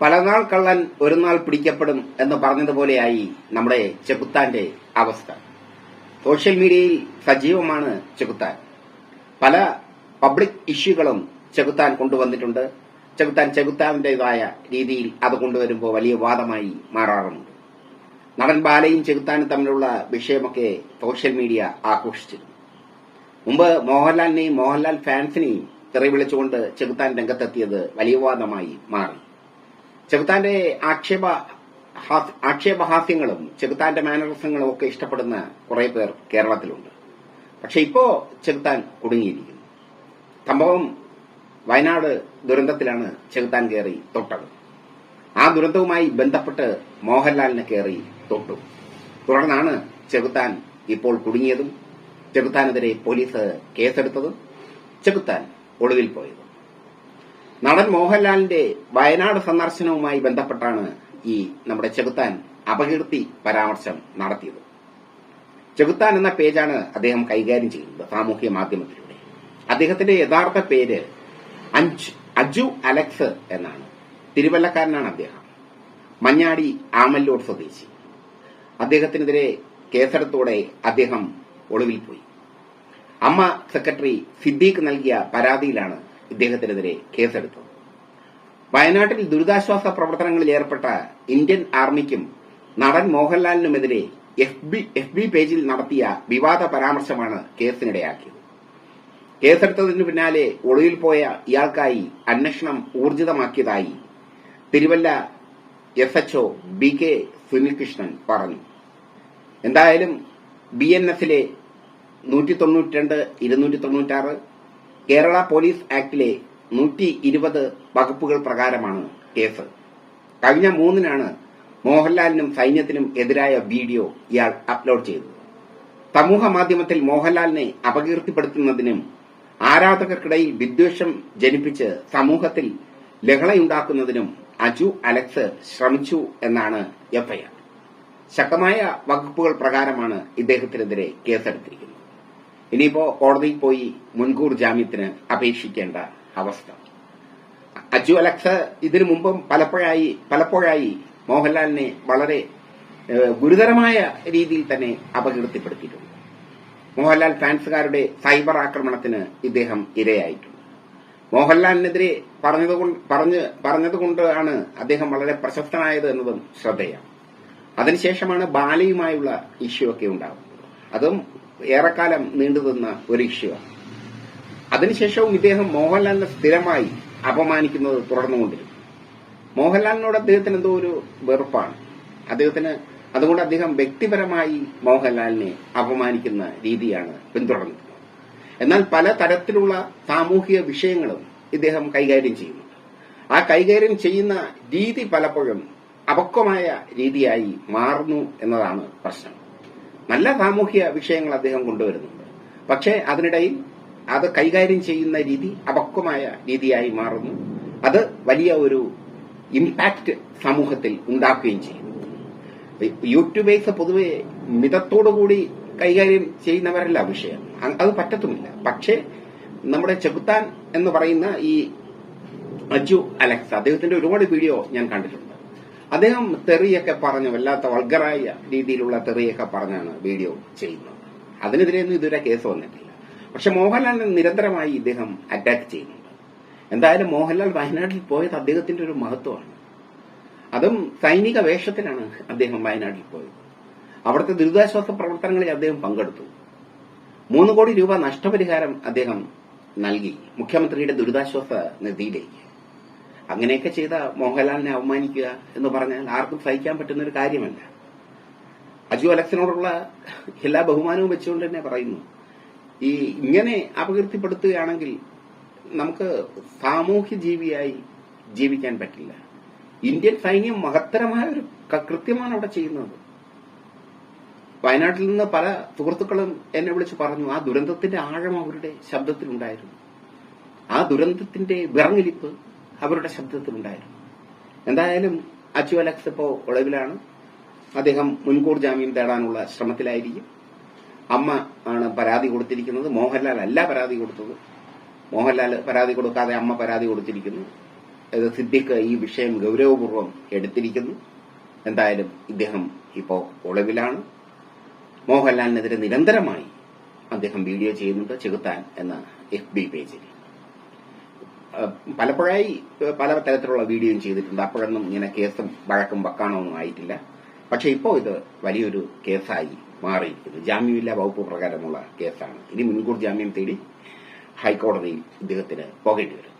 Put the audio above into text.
പലനാൾ കള്ളൻ ഒരു നാൾ പിടിക്കപ്പെടും എന്ന് പറഞ്ഞതുപോലെയായി നമ്മുടെ ചെകുത്താന്റെ അവസ്ഥ. സോഷ്യൽ മീഡിയയിൽ സജീവമാണ് ചെകുത്താൻ. പല പബ്ലിക് ഇഷ്യൂകളും ചെകുത്താൻ കൊണ്ടുവന്നിട്ടുണ്ട്. ചെകുത്താൻ ചെകുത്താന്റേതായ രീതിയിൽ അത് കൊണ്ടുവരുമ്പോൾ വലിയ വാദമായി മാറാറുണ്ട്. നടൻ ബാലയും ചെകുത്താനും തമ്മിലുള്ള വിഷയമൊക്കെ സോഷ്യൽ മീഡിയ ആഘോഷിച്ചിരുന്നു. മുമ്പ് മോഹൻലാലിനെയും മോഹൻലാൽ ഫാൻസിനെയും തെറി വിളിച്ചുകൊണ്ട് ചെകുത്താൻ രംഗത്തെത്തിയത് വലിയ വാദമായി മാറി. ചെകുത്താന്റെ ആക്ഷേപ ആക്ഷേപഹാസ്യങ്ങളും ചെകുത്താന്റെ മാനറിസങ്ങളും ഒക്കെ ഇഷ്ടപ്പെടുന്ന കുറെ പേർ കേരളത്തിലുണ്ട്. പക്ഷെ ഇപ്പോ ചെകുത്താൻ കുടുങ്ങിയിരിക്കുന്നു. സംഭവം വയനാട് ദുരന്തത്തിലാണ് ചെകുത്താൻ കയറി തൊട്ടത്. ആ ദുരന്തവുമായി ബന്ധപ്പെട്ട് മോഹൻലാലിനെ കയറി തൊട്ടു. തുടർന്നാണ് ചെകുത്താൻ ഇപ്പോൾ കുടുങ്ങിയതും ചെകുത്താനെതിരെ പോലീസ് കേസെടുത്തതും ചെകുത്താൻ ഒളിവിൽ പോയതും. നടൻ മോഹൻലാലിന്റെ വയനാട് സന്ദർശനവുമായി ബന്ധപ്പെട്ടാണ് ഈ നമ്മുടെ ചെകുത്താൻ അപകീർത്തി പരാമർശം നടത്തിയത്. ചെകുത്താൻ എന്ന പേജാണ് അദ്ദേഹം കൈകാര്യം ചെയ്യുന്നത് സാമൂഹ്യ മാധ്യമത്തിലൂടെ. അദ്ദേഹത്തിന്റെ യഥാർത്ഥ പേര് അഞ്ച് അജു അലക്സ് എന്നാണ്. തിരുവല്ലക്കാരനാണ് അദ്ദേഹം. മഞ്ഞാടി ആമല്ലൂർ സ്വദേശി. അദ്ദേഹത്തിനെതിരെ കേസെടുത്തോടെ അദ്ദേഹം ഒളിവിൽ പോയി. അമ്മ സെക്രട്ടറി സിദ്ദീഖ് നൽകിയ പരാതിയിലാണ് ഇദ്ദേഹത്തിനെതിരെ കേസെടുത്തു. വയനാട്ടിൽ ദുരിതാശ്വാസ പ്രവർത്തനങ്ങളിൽ ഏർപ്പെട്ട ഇന്ത്യൻ ആർമിക്കും നടൻ മോഹൻലാലിനുമെതിരെ എഫ് ബി എഫ് ബി പേജിൽ നടത്തിയ വിവാദ പരാമർശമാണ് കേസിനിടയാക്കിയത്. കേസെടുത്തതിനു പിന്നാലെ ഒളിവിൽ പോയ ഇയാൾക്കായി അന്വേഷണം ഊർജിതമാക്കിയതായി Thiruvalla S H O B K Sunilkrishnan പറഞ്ഞു. എന്തായാലും ബി എൻ എസിലെ നൂറ്റി തൊണ്ണൂറ്റി രണ്ട് ഇരുന്നൂറ്റി തൊണ്ണൂറ്റാറ് കേരള പോലീസ് ആക്ടിലെ നൂറ്റി ഇരുപത് വകുപ്പുകൾ പ്രകാരമാണ് കേസ്. കഴിഞ്ഞ മൂന്നിനാണ് മോഹൻലാലിനും സൈന്യത്തിനും എതിരായ വീഡിയോ ഇയാൾ അപ്ലോഡ് ചെയ്തത്. സമൂഹ മാധ്യമത്തിൽ മോഹൻലാലിനെ അപകീർത്തിപ്പെടുത്തുന്നതിനും ആരാധകർക്കിടയിൽ വിദ്വേഷം ജനിപ്പിച്ച് സമൂഹത്തിൽ ലഹളയുണ്ടാക്കുന്നതിനും അജു അലക്സ് ശ്രമിച്ചു എന്നാണ് എഫ്ഐആർ. ശക്തമായ വകുപ്പുകൾ പ്രകാരമാണ് ഇദ്ദേഹത്തിനെതിരെ കേസെടുത്തിരിക്കുന്നത്. ഇനിയിപ്പോ കോടതിയിൽ പോയി മുൻകൂർ ജാമ്യത്തിന് അപേക്ഷിക്കേണ്ട അവസ്ഥ. അജു അലക്സ ഇതിനു മുമ്പും പലപ്പോഴായി പലപ്പോഴായി മോഹൻലാലിനെ വളരെ ഗുരുതരമായ രീതിയിൽ തന്നെ അപകീർത്തിപ്പെടുത്തിയിട്ടുണ്ട്. മോഹൻലാൽ ഫാൻസുകാരുടെ സൈബർ ആക്രമണത്തിന് ഇദ്ദേഹം ഇരയായിട്ടുണ്ട്. മോഹൻലാലിനെതിരെ പറഞ്ഞതുകൊണ്ട് പറഞ്ഞ് പറഞ്ഞതുകൊണ്ടാണ് അദ്ദേഹം വളരെ പ്രശസ്തനായത് എന്നതും ശ്രദ്ധേയം. അതിനുശേഷമാണ് ബാലയുമായുള്ള ഇഷ്യൂ ഒക്കെ ഉണ്ടാകുന്നത്. അതും ഏറെക്കാലം നീണ്ടുനിന്ന ഒരു ഇഷ്യൂവാണ് അതിനുശേഷവും ഇദ്ദേഹം മോഹൻലാലിനെ സ്ഥിരമായി അപമാനിക്കുന്നത് തുടർന്നുകൊണ്ടിരുന്നു മോഹൻലാലിനോട് അദ്ദേഹത്തിന് എന്തോ ഒരു വെറുപ്പാണ്. അദ്ദേഹത്തിന് അതുകൊണ്ട് അദ്ദേഹം വ്യക്തിപരമായി മോഹൻലാലിനെ അപമാനിക്കുന്ന രീതിയാണ് പിന്തുടർന്നത്. എന്നാൽ പല തരത്തിലുള്ള സാമൂഹിക വിഷയങ്ങളും ഇദ്ദേഹം കൈകാര്യം ചെയ്യുന്നുണ്ട്. ആ കൈകാര്യം ചെയ്യുന്ന രീതി പലപ്പോഴും അപക്വമായ രീതിയായി മാറുന്നു എന്നതാണ് പ്രശ്നം. നല്ല സാമൂഹ്യ വിഷയങ്ങൾ അദ്ദേഹം കൊണ്ടുവരുന്നുണ്ട്. പക്ഷേ അതിനിടയിൽ അത് കൈകാര്യം ചെയ്യുന്ന രീതി അപക്വമായ രീതിയായി മാറുന്നു. അത് വലിയ ഒരു ഇമ്പാക്ട് സമൂഹത്തിൽ ഉണ്ടാക്കുകയും ചെയ്യുന്നു. യൂട്യൂബേഴ്സ് പൊതുവെ മിതത്തോടുകൂടി കൈകാര്യം ചെയ്യുന്നവരല്ല വിഷയം. അത് പറ്റത്തുമില്ല. പക്ഷേ നമ്മുടെ ചെകുത്താൻ എന്ന് പറയുന്ന ഈ അജു അലക്സ് അദ്ദേഹത്തിന്റെ ഒരുപാട് വീഡിയോ ഞാൻ കണ്ടിട്ടുണ്ട്. അദ്ദേഹം തെറിയൊക്കെ പറഞ്ഞു വല്ലാത്ത വൾഗറായ രീതിയിലുള്ള തെറിയൊക്കെ പറഞ്ഞാണ് വീഡിയോ ചെയ്യുന്നത്. അതിനെതിരെയൊന്നും ഇതുവരെ കേസ് വന്നിട്ടില്ല. പക്ഷെ മോഹൻലാലിനെ നിരന്തരമായി ഇദ്ദേഹം അറ്റാക്ക് ചെയ്യുന്നുണ്ട്. എന്തായാലും മോഹൻലാൽ വയനാട്ടിൽ പോയത് അദ്ദേഹത്തിന്റെ ഒരു മഹത്വമാണ്. അതും സൈനിക വേഷത്തിലാണ് അദ്ദേഹം വയനാട്ടിൽ പോയത്. അവിടുത്തെ ദുരിതാശ്വാസ പ്രവർത്തനങ്ങളിൽ അദ്ദേഹം പങ്കെടുത്തു. മൂന്ന് കോടി രൂപ നഷ്ടപരിഹാരം അദ്ദേഹം നൽകി മുഖ്യമന്ത്രിയുടെ ദുരിതാശ്വാസ നിധിയിലേക്ക്. അങ്ങനെയൊക്കെ ചെയ്ത മോഹൻലാലിനെ അവമാനിക്കുക എന്ന് പറഞ്ഞാൽ ആർക്കും സഹിക്കാൻ പറ്റുന്ന ഒരു കാര്യമല്ല. അജു അലക്സിനോടുള്ള എല്ലാ ബഹുമാനവും വെച്ചുകൊണ്ട് തന്നെ പറയുന്നു. ഈ ഇങ്ങനെ അപകീർത്തിപ്പെടുത്തുകയാണെങ്കിൽ നമുക്ക് സാമൂഹ്യ ജീവിയായി ജീവിക്കാൻ പറ്റില്ല. ഇന്ത്യൻ സൈന്യം മഹത്തരമായ ഒരു കൃത്യമാണ് അവിടെ ചെയ്യുന്നത്. വയനാട്ടിൽ നിന്ന് പല സുഹൃത്തുക്കളും എന്നെ വിളിച്ച് പറഞ്ഞു ആ ദുരന്തത്തിന്റെ ആഴം അവരുടെ ശബ്ദത്തിലുണ്ടായിരുന്നു. ആ ദുരന്തത്തിന്റെ വിറങ്ങലിപ്പ് അവരുടെ ശബ്ദത്തിലുണ്ടായിരുന്നു. എന്തായാലും അച്ചു അലക്സ് ഇപ്പോ ഒളവിലാണ്. അദ്ദേഹം മുൻകൂർ ജാമ്യം തേടാനുള്ള ശ്രമത്തിലായിരിക്കും. അമ്മ ആണ് പരാതി കൊടുത്തിരിക്കുന്നത്. മോഹൻലാൽ അല്ല പരാതി കൊടുത്തത്. മോഹൻലാൽ പരാതി കൊടുക്കാതെ അമ്മ പരാതി കൊടുത്തിരിക്കുന്നു. ഇത് സിദ്ദിഖ് ഈ വിഷയം ഗൗരവപൂർവം എടുത്തിരിക്കുന്നു. എന്തായാലും ഇദ്ദേഹം ഇപ്പോ ഒളവിലാണ്. മോഹൻലാലിനെതിരെ നിരന്തരമായി അദ്ദേഹം വീഡിയോ ചെയ്യുന്നുണ്ട്. ചെകുത്താൻ എന്ന എഫ് ബി പേജിൽ. പലപ്പോഴായി പല തരത്തിലുള്ള വീഡിയോയും ചെയ്തിട്ടുണ്ട്. അപ്പോഴൊന്നും ഇങ്ങനെ കേസും വഴക്കും വക്കാണൊന്നും ആയിട്ടില്ല. പക്ഷെ ഇപ്പോൾ ഇത് വലിയൊരു കേസായി മാറിയിരിക്കുന്നു. ജാമ്യമില്ലാ വകുപ്പ് പ്രകാരമുള്ള കേസാണ്. ഇനി മുൻകൂർ ജാമ്യം തേടി ഹൈക്കോടതിയിൽ ഇദ്ദേഹത്തിന് പോകേണ്ടി വരും.